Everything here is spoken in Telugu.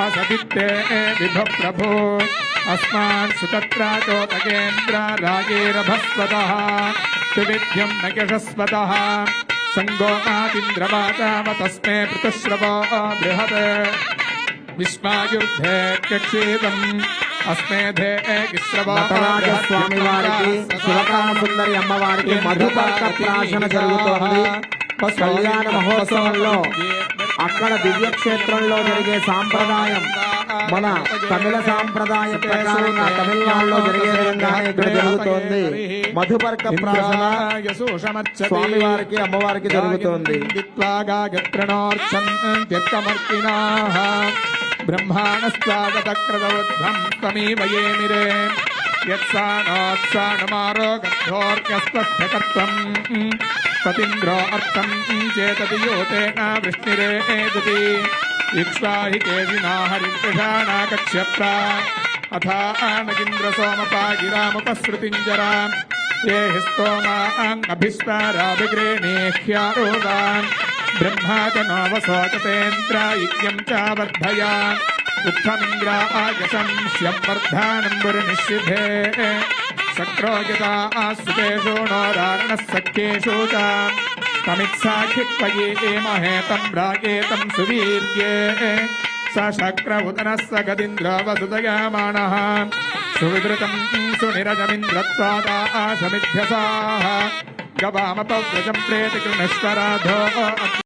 असदित्ते विभो प्रभो अस्मान् सुतत्राचोतकेन्द्र रागेरभस्वतः सुविध्यं न यशस्वतः सङ्गोमादिन्द्रवाचाम तस्मै पृतश्रवो बृहत् విశ్వాయుర్ధేక్షేదం అస్మేధే నటరాజ స్వామి వారికి శివకామ సుందరి అమ్మవారికి మధుపర్క ప్రాశన జరుగుతోంది కళ్యాణ మహోత్సవంలో అక్కడ దివ్యక్షేత్రంలో జరిగే సాంప్రదాయం మన తమిళ సాంప్రదాయ ప్రకారం తమిళనాడులో జరిగే విధంగానే ఇక్కడ జరుగుతోంది. మధుపర్క ప్రాశన స్వామి అమ్మవారికి జరుగుతోంది. पतिग्रो अर्थम चेतति योतेन वृष्णिरे एदति के केशिना हरिप्रशाणा कक्ष्यप्रा अथा आनगिन्द्र सोमपा गिरामुपसृतिञ्जराम् ये हि स्तोमान् ब्रह्मा च नो वसोचतेन्द्रायिज्ञम् च वर्धयान् उत्थमिन्द्रा आयशं श्यं వర్ధానం వరునిషిధే శక్రోజతా ఆశ్రుతేషు నోరారణः సఖ్యేషు చ తమిత్సాఖిత్వయే మహేతం రాగేతం సువీర్యే స శక్ర ఉదనः స గదింద్ర వసుదయామానः సువిధృతం సునిరజమింద్రత్వాదాశమిధ్యసాः గవామపవ్రజం ప్రేతి కృణశ్వరాధో